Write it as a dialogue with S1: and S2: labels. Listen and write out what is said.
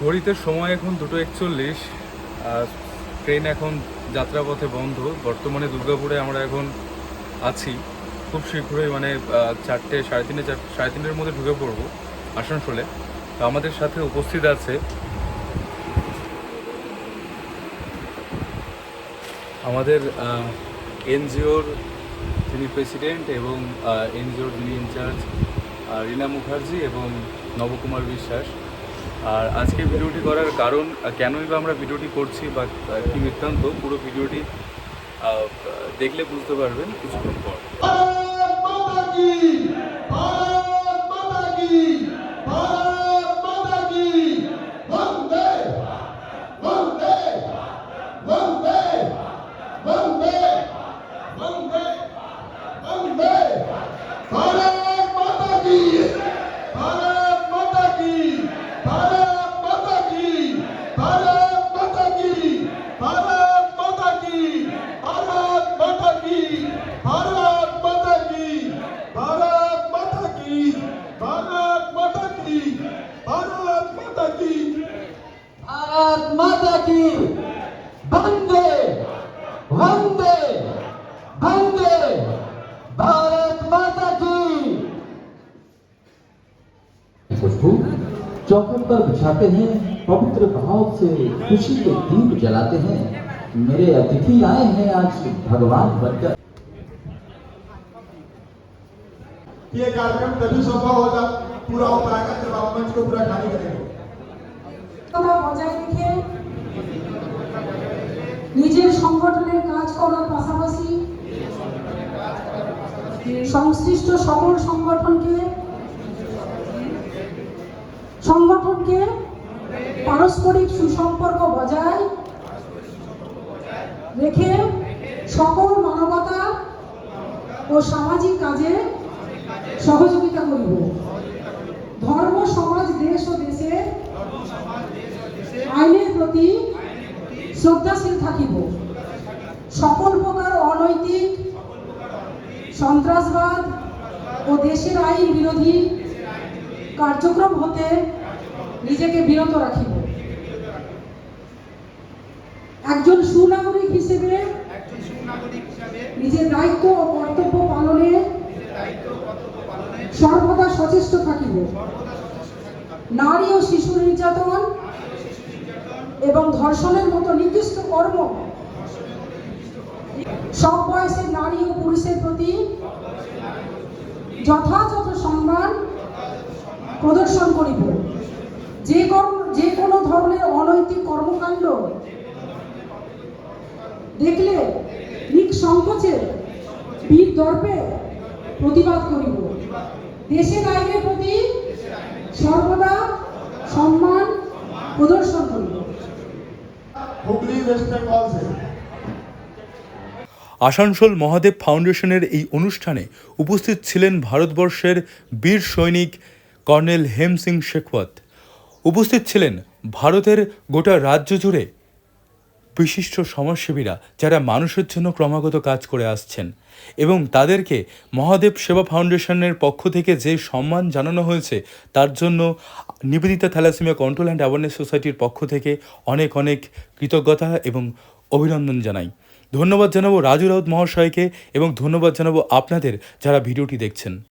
S1: ঘড়িতে সময় এখন দুটো একচল্লিশ ট্রেন এখন যাত্রাপথে বন্ধ। বর্তমানে দুর্গাপুরে আমরা এখন আছি। খুব শীঘ্রই মানে চারটে, সাড়ে তিনটে, চার, সাড়ে তিনটের মধ্যে ঢুকে পড়ব আসানসোলে। তো আমাদের সাথে উপস্থিত আছে আমাদের এনজিওর যিনি প্রেসিডেন্ট এবং এনজিওর যিনি ইনচার্জ রীনা মুখার্জি এবং নবকুমার বিশ্বাস। আর আজকে ভিডিওটি করার কারণ কেনই বা আমরা ভিডিওটি করছি বা কি বৃত্তান্ত, পুরো ভিডিওটি দেখলে বুঝতে পারবেন কিছুক্ষণ পর।
S2: माता की। बंदे वंदे बंदे भारत माता की।
S3: खुशबू चौखट पर बिछाते हैं पवित्र भाव से खुशी के दीप जलाते हैं। मेरे अतिथि आए हैं आज भगवान बनकर।
S2: ये कार्यक्रम तभी संभव होगा पूरा हो पाएगा जब आप मंच को पूरा खाली करेंगे
S4: तो पहुंचाएँगे নিজের সংগঠনের কাজ করার পাশাপাশি সংশ্লিষ্ট সকল সংগঠনকে সংগঠনকে পারস্পরিক সুসম্পর্ক বজায় রেখে সকল মানবতা ও সামাজিক কাজে সহযোগিতা করিব। ধর্ম, সমাজ, দেশ ও দেশে আইনের প্রতি শ্রদ্ধাশীল থাকিব। সকল প্রকার অনৈতিক, সন্ত্রাসবাদ ও দেশের আইন বিরোধী কার্যক্রম হতে নিজেকে বিরত রাখিব। একজন সুনাগরিক হিসেবে নিজের দায়িত্ব ও কর্তব্য পালনে সর্বদা সচেষ্ট থাকিব। নারী ও শিশু নির্যাতন এবং ধর্ষণের মতো নির্দিষ্ট কর্ম। সব বয়সের নারী ও পুরুষের প্রতি যথাযথ সম্মান প্রদর্শন করিব। যে কর্ম যে কোনো ধরনের অনৈতিক কর্মকাণ্ড দেখলে নিঃসংকোচে বীর দর্পে প্রতিবাদ করিব। দেশের আইনের প্রতি সর্বদা সম্মান প্রদর্শন করিব।
S2: हुगली वेस्ट बंगाल से
S1: আসানসোল মহাদেব ফাউন্ডেশনের এই অনুষ্ঠানে উপস্থিত ছিলেন ভারতবর্ষের বীর সৈনিক কর্নেল হেম সিং শেখওয়াত উপস্থিত ছিলেন ভারতের গোটা রাজ্য জুড়ে বিশিষ্ট সমাজসেবীরা যারা মানুষের জন্য ক্রমাগত কাজ করে আসছেন এবং তাদেরকে মহাদেব সেবা ফাউন্ডেশনের পক্ষ থেকে যে সম্মান জানানো হয়েছে, তার জন্য Nivedita thalassemia control and awareness সোসাইটির পক্ষ থেকে অনেক অনেক কৃতজ্ঞতা এবং অভিনন্দন জানাই। ধন্যবাদ জানাব রাজু রাউত মহাশয়কে এবং ধন্যবাদ জানাব আপনাদের যারা ভিডিওটি দেখছেন।